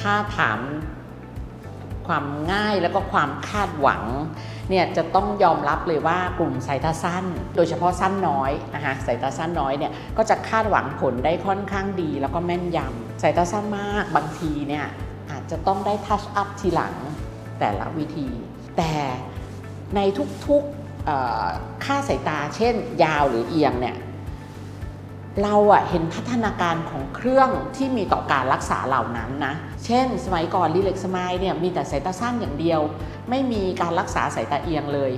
ถ้าถามความง่ายแล้วก็ความคาดหวังเนี่ยจะต้องยอมรับเลยว่ากลุ่มสายตาสั้น โดยเฉพาะสั้นน้อยนะคะสายตาสั้นน้อยเนี่ยก็จะคาดหวังผลได้ค่อนข้างดี แล้วก็แม่นยำสายตาสั้นมากบางทีเนี่ยอาจจะต้องได้ทัชอัพทีหลังแต่ละวิธี แต่ในทุกๆค่าสายตาเช่น ยาวหรือเอียงเนี่ย เราอะเห็นพัฒนาการของเครื่องที่มีต่อการรักษาเหล่านั้นนะ เช่น สมัยก่อนรีเล็กสมายเนี่ยมีแต่สายตาสั้นอย่างเดียว ไม่มีการรักษาสายตาเอียงเลย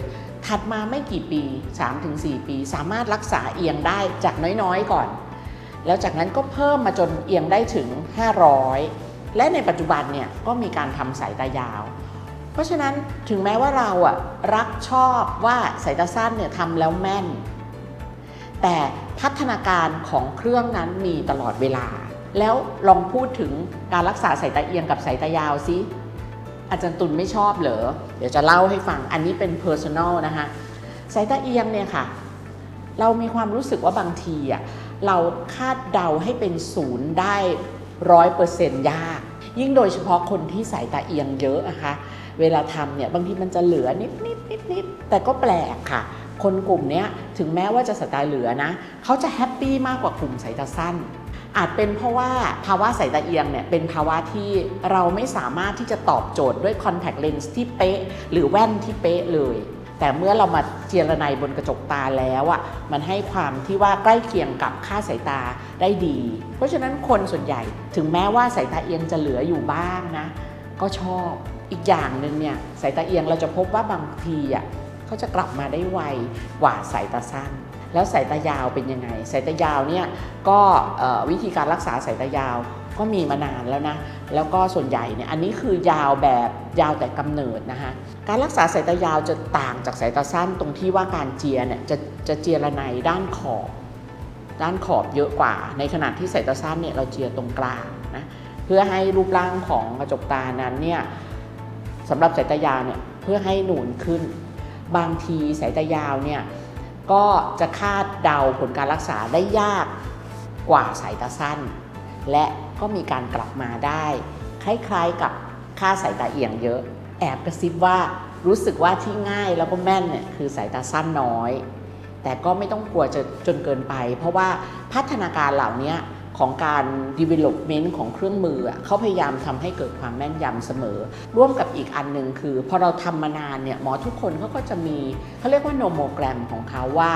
ถัดมาไม่กี่ปี 3-4 ปี สามารถรักษาเอียงได้จากน้อยๆก่อน แล้วจากนั้นก็เพิ่มมาจนเอียงได้ถึง 500 และในปัจจุบันเนี่ยก็มีการทำสายตายาว เพราะฉะนั้นถึงแม้ว่าเราอะรักชอบว่าสายตาสั้นเนี่ยทำแล้วแม่น แต่พัฒนาการของเครื่องนั้นมีตลอดเวลา แล้วลองพูดถึงการรักษาสายตาเอียงกับสายตายาวซิอาจารย์ตุลไม่ชอบเหรอ เดี๋ยวจะเล่าให้ฟัง อันนี้เป็น personal นะคะสายตาเอียงเนี่ยค่ะ เรามีความรู้สึกว่าบางทีอะเราคาดเดาให้เป็นศูนย์ได้ร้อยเปอร์เซ็นต์ยาก ยิ่งโดยเฉพาะคนที่สายตาเอียงเยอะนะคะ เวลาทำเนี่ยบางทีมันจะเหลือนิดนิดนิดนิดแต่ก็แปลกค่ะ คนกลุ่มนี้ถึงแม้ว่าจะสายตาเหลือนะเขาจะแฮปปี้มากกว่ากลุ่มสายตาสั้น อาจเป็นเพราะว่าภาวะสายตาเอียงเนี่ยเป็นภาวะที่เราไม่สามารถที่จะตอบโจทย์ด้วยคอนแทคเลนส์ที่เป๊ะ หรือแว่นที่เป๊ะเลยแต่เมื่อเรามาเจรไนบนกระจกตาแล้วอะ่ะมันให้ความที่ว่าใกล้เคียงกับค่าสายตาได้ดี เพราะฉะนั้นคนส่วนใหญ่ถึงแม้ว่าสายตาเอียงจะเหลืออยู่บ้างนะ ก็ชอบอีกอย่างหนึ่งเนี่ยสายตาเอียงเราจะพบว่าบางทีอะ เขาจะกลับมาได้ไวกว่าสายตาสั้น แล้วสายตายาวเป็นยังไง สายตายาวเนี่ยก็วิธีการรักษาสายตายาวก็มีมานานแล้วนะ แล้วก็ส่วนใหญ่เนี่ยอันนี้คือยาวแบบยาวแต่กำเนิดนะคะ การรักษาสายตายาวจะต่างจากสายตาสั้นตรงที่ว่าการเจียเนี่ยจะจะเจียระไนด้านขอบด้านขอบเยอะกว่า ในขณะที่สายตาสั้นเนี่ยเราเจียตรงกลางนะเพื่อให้รูปร่างของกระจกตานั้นเนี่ยสำหรับสายตายาวเนี่ยเพื่อให้หนุนขึ้น บางทีสายตายาวเนี่ยก็จะคาดเดาผลการรักษาได้ยากกว่าสายตาสั้น และก็มีการกลับมาได้ คล้ายๆกับค่าสายตาเอียงเยอะ แอบกระซิบว่ารู้สึกว่าที่ง่ายแล้วก็แม่นเนี่ยคือสายตาสั้นน้อย แต่ก็ไม่ต้องกลัวจะจนเกินไป เพราะว่าพัฒนาการเหล่านี้ ของการ development ของเครื่องมืออะเขาพยายามทำให้เกิดความแม่นยำเสมอ ร่วมกับอีกอันหนึ่งคือ พอเราทำมานานเนี่ยหมอทุกคนเขาก็จะมีเขาเรียกว่าโนโมแกรมของเขาว่า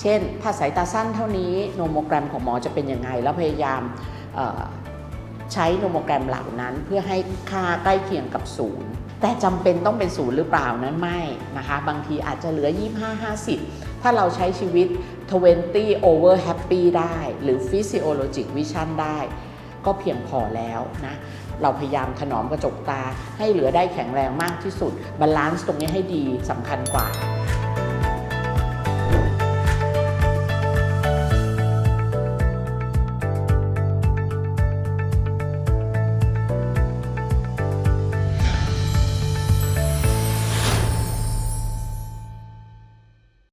เช่น ถ้าสายตาสั้นเท่านี้โนโมแกรมของหมอจะเป็นยังไง แล้วพยายาม ใช้โนโมแกรมเหล่านั้นเพื่อให้ค่าใกล้เคียงกับศูนย์แต่จำเป็นต้องเป็นศูนย์หรือเปล่านั้นไม่นะคะ บางทีอาจจะเหลือ 25 50 ถ้าเราใช้ชีวิต 20 over happy ได้ หรือ physiologic vision ได้ ก็เพียงพอแล้วนะ เราพยายามถนอมกระจกตาให้เหลือได้แข็งแรงมากที่สุด บาลานซ์ตรงนี้ให้ดีสำคัญกว่า